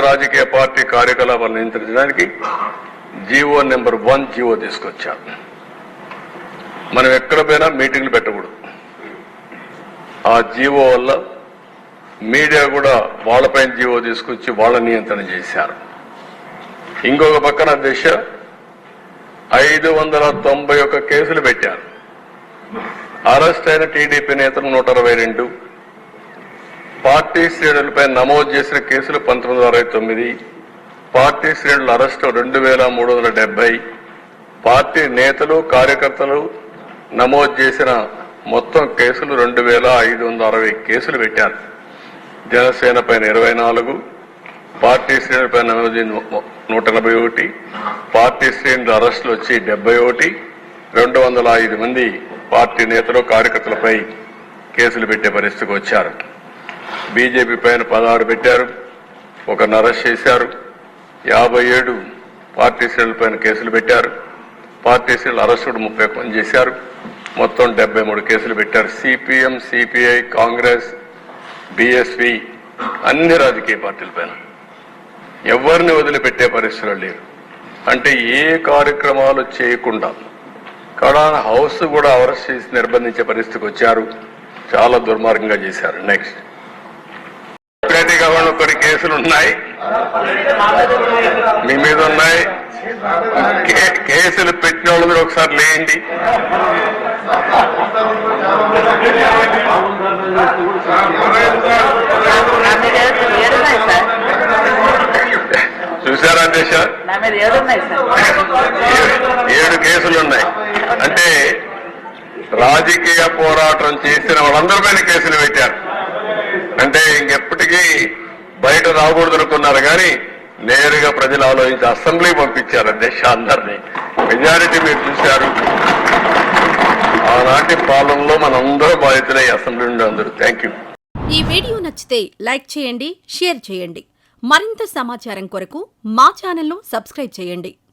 రాజకీయ పార్టీ కార్యకలాపాలు నియంత్రించడానికి జీవో నెంబర్ వన్ జీవో తీసుకొచ్చారు మనం ఎక్కడ పోయినా మీటింగ్లు పెట్టకూడదు. ఆ జీవో వల్ల మీడియా కూడా వాళ్ళపైన జీవో తీసుకొచ్చి వాళ్ళ నియంత్రణ చేశారు. ఇంకొక పక్కన దిశ ఐదు వందల తొంభై ఒక్క కేసులు పెట్టారు. అరెస్ట్ అయిన టీడీపీ నేతలు నూట అరవై రెండు పార్టీ శ్రేణులపై నమోదు చేసిన కేసులు పంతొమ్మిది అరవై తొమ్మిది పార్టీ శ్రేణుల అరెస్టు రెండు వేల మూడు వందల డెబ్బై పార్టీ నేతలు కార్యకర్తలు నమోదు చేసిన మొత్తం కేసులు రెండు వేల ఐదు వందల అరవై కేసులు పెట్టారు. జనసేన పైన ఇరవై నాలుగు పార్టీ శ్రేణులపై నమోదు నూట ఎనభై ఒకటి పార్టీ శ్రేణుల అరెస్టులు వచ్చి డెబ్బై ఒకటి రెండు వందల ఐదు మంది పార్టీ నేతలు కార్యకర్తలపై కేసులు పెట్టే పరిస్థితికి వచ్చారు. బీజేపీ పైన పదహారు పెట్టారు. ఒకరిని అరెస్ట్ చేశారు. యాభై ఏడు పార్టీ శ్రేణుల పైన కేసులు పెట్టారు. పార్టీ శ్రేణులు అరెస్టుడు ముప్పై పని చేశారు. మొత్తం డెబ్బై మూడు కేసులు పెట్టారు. సిపిఎం సిపిఐ కాంగ్రెస్ బిఎస్పి అన్ని రాజకీయ పార్టీల పైన. ఎవరిని వదిలిపెట్టే పరిస్థితులు లేరు. అంటే ఏ కార్యక్రమాలు చేయకుండా కడాన హౌస్ కూడా అరెస్ట్ చేసి నిర్బంధించే పరిస్థితికి వచ్చారు. చాలా దుర్మార్గంగా చేశారు. నెక్స్ట్. కేసులు ఉన్నాయి. మీ మీద ఉన్నాయి. కేసులు పెట్టిన వాళ్ళు మీరు ఒకసారి లేండి. ఏడు చూసారా అధ్యక్ష ఏడు- కేసులు ఉన్నాయి. అంటే రాజకీయ పోరాటం చేసిన వాళ్ళందరిపైన కేసులు పెట్టారు. అంటే ఇంకెప్పటికీ బయట రాకూడదు అనుకున్నారు కానీ నేరుగా ప్రజలు ఆలోచించి అసెంబ్లీ పంపించారు అధ్యక్ష అందరినీ. మెజారిటీ మీరు చూశారు. ఆనాటి పాలనలో మనందరూ బాధితులై అసెంబ్లీ ఉండే అందరూ థ్యాంక్ యూ. ఈ వీడియో నచ్చితే లైక్ చేయండి షేర్ చేయండి. మరింత సమాచారం కొరకు మా ఛానల్ను సబ్స్క్రైబ్ చేయండి.